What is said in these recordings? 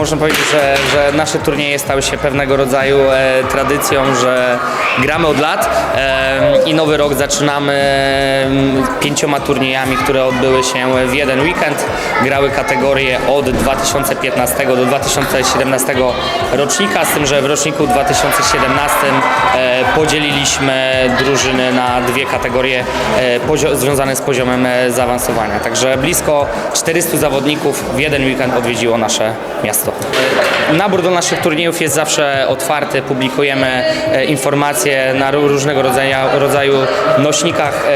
można powiedzieć, że, że nasze turnieje stały się pewnego rodzaju e, tradycją, że gramy od lat e, i nowy rok zaczynamy pięcioma turniejami, które odbyły się w jeden weekend. Grały kategorie od 2015 do 2017 rocznika, z tym, że w roczniku 2017 e, podzieliliśmy drużyny na dwie kategorie e, związane z poziomem e, zaawansowania. Także blisko 400 zawodników w jeden weekend odwiedziło nasze miasto. Nabór do naszych turniejów jest zawsze otwarty, publikujemy e, informacje na ró- różnego rodzaju, rodzaju nośnikach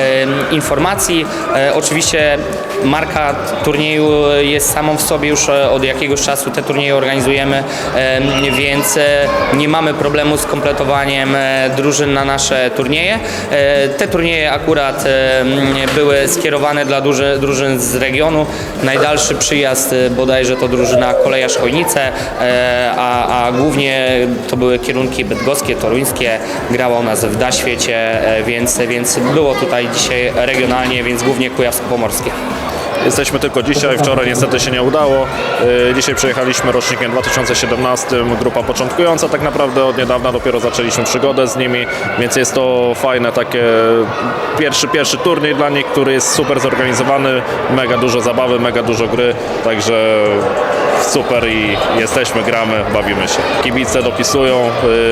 e, informacji. E, Oczywiście marka turnieju jest samą w sobie już od jakiegoś czasu te turnieje organizujemy, więc nie mamy problemu z kompletowaniem drużyn na nasze turnieje. Te turnieje akurat były skierowane dla drużyn z regionu. Najdalszy przyjazd bodajże to drużyna Kolejarz Chojnice, e, a, a głównie to były kierunki bydgoskie, toruńskie. Grała u nas w Daświecie, e, więc, więc było tutaj dzisiaj regionalnie, więc głównie Kujawsko-Pomorskie. Jesteśmy tylko dzisiaj, wczoraj niestety się nie udało. Yy, Dzisiaj przyjechaliśmy rocznikiem 2017, grupa początkująca tak naprawdę od niedawna dopiero zaczęliśmy przygodę z nimi, więc jest to fajne takie pierwszy, pierwszy turniej dla nich, który jest super zorganizowany, mega dużo zabawy, mega dużo gry, także super i jesteśmy, gramy, bawimy się. Kibice dopisują,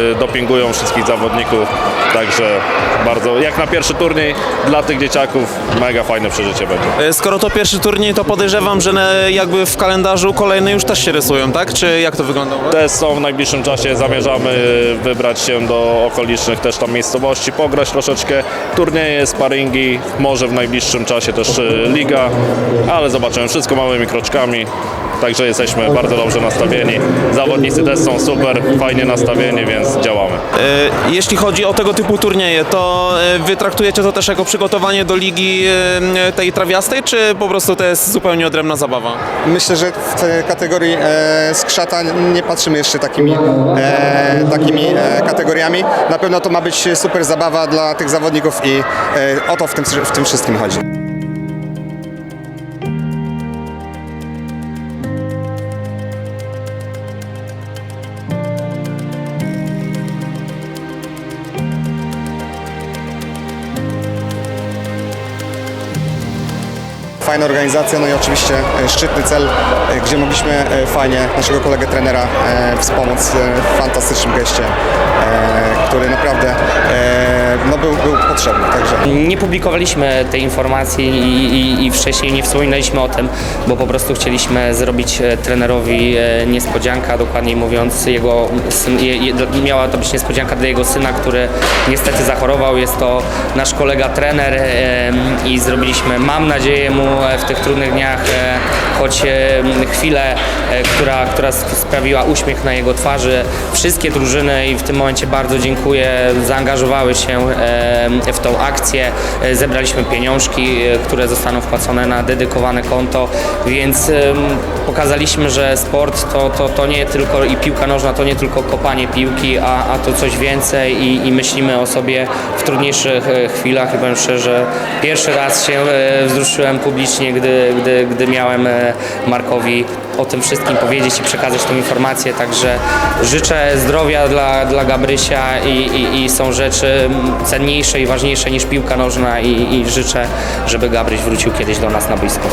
yy, dopingują wszystkich zawodników, także bardzo, jak na pierwszy turniej dla tych dzieciaków mega fajne przeżycie będzie. E, Skoro to pierwszy turniej, to podejrzewam, że jakby w kalendarzu kolejne już też się rysują, tak? Czy jak to wygląda? Też są w najbliższym czasie, zamierzamy wybrać się do okolicznych też tam miejscowości, pograć troszeczkę turnieje, sparingi, może w najbliższym czasie też y, liga, ale zobaczymy, wszystko małymi kroczkami, także jesteśmy bardzo dobrze nastawieni, zawodnicy też są super, fajnie nastawieni, więc działamy. E, Jeśli chodzi o tego typu turnieje, to e, wy traktujecie to też jako przygotowanie do ligi e, tej trawiastej, czy po prostu to jest zupełnie odrębna zabawa? Myślę, że w tej kategorii e, skrzata nie patrzymy jeszcze takimi, e, takimi e, kategoriami. Na pewno to ma być super zabawa dla tych zawodników i e, o to w tym, w tym wszystkim chodzi. Fajna organizacja, no i oczywiście e, szczytny cel, e, gdzie mogliśmy e, fajnie naszego kolegę trenera wspomóc w fantastycznym geście, który naprawdę no, był, był potrzebny. Także Nie publikowaliśmy tej informacji i, i, i wcześniej nie wspominaliśmy o tym, bo po prostu chcieliśmy zrobić e, trenerowi e, niespodziankę, a dokładniej mówiąc jego syn, je, je, miała to być niespodzianka dla jego syna, który niestety zachorował. Jest to nasz kolega trener e, i zrobiliśmy, mam nadzieję mu e, w tych trudnych dniach e, choć e, chwilę, e, która, która sp- sprawiła uśmiech na jego twarzy. Wszystkie drużyny i w tym momencie bardzo dziękuję, zaangażowały się w tą akcję. E, Zebraliśmy pieniążki, e, które zostaną wpłacone na dedykowane konto, więc pokazaliśmy, że sport to, to, to nie tylko i piłka nożna to nie tylko kopanie piłki, a, a to coś więcej i, i myślimy o sobie w trudniejszych e, chwilach i powiem szczerze, pierwszy raz się wzruszyłem publicznie, gdy, gdy, gdy miałem Markowi o tym wszystkim powiedzieć i przekazać tę informację, także życzę zdrowia dla, dla Gabrysia i, i, i są rzeczy cenniejsze i ważniejsze niż piłka nożna i, i życzę, żeby Gabryś wrócił kiedyś do nas na blisko.